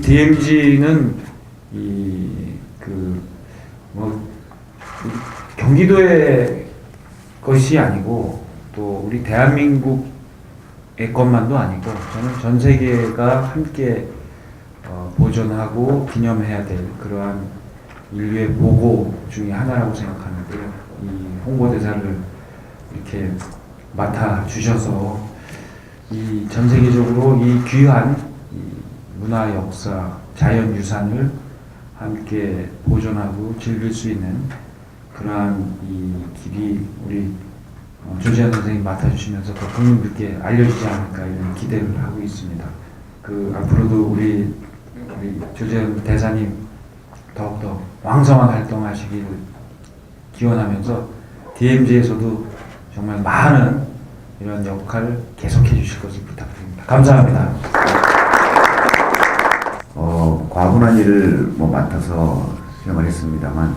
DMZ는 이 그 뭐 경기도의 것이 아니고 또 우리 대한민국의 것만도 아니고 저는 전 세계가 함께 어, 보존하고 기념해야 될 그러한 인류의 보고 중에 하나라고 생각하는데요. 이 홍보대사를 이렇게 맡아 주셔서 이 전 세계적으로 이 귀한 이 문화 역사 자연 유산을 함께 보존하고 즐길 수 있는 그러한 이 길이 우리 어, 조지현 선생님 맡아주시면서 더 국민들께 알려지지 않을까 이런 기대를 하고 있습니다. 그 앞으로도 우리 우리 조재현 대사님 더욱더 왕성한 활동하시기를 기원하면서 DMZ에서도 정말 많은 이런 역할을 계속해 주실 것을 부탁드립니다. 감사합니다. 어, 과분한 일을 뭐 맡아서 수행을 했습니다만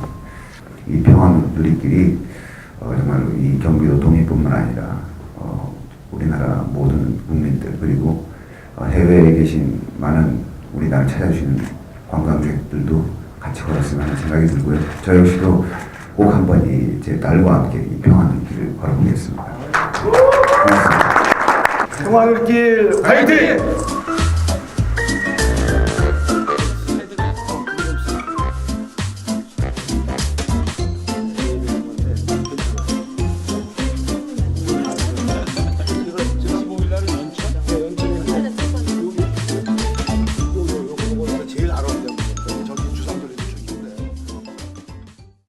이 누리길이 어, 정말로 이 경기도 동해뿐만 아니라 어, 우리나라 모든 국민들 그리고 어, 해외에 계신 많은 우리나라 찾아주시는 관광객들도 같이 걸었으면 하는 생각이 들고요. 저 역시도 꼭 한번 이 제 딸과 함께 이 누리길을 걸어보겠습니다. 고맙습니다. 평화의 길 화이팅!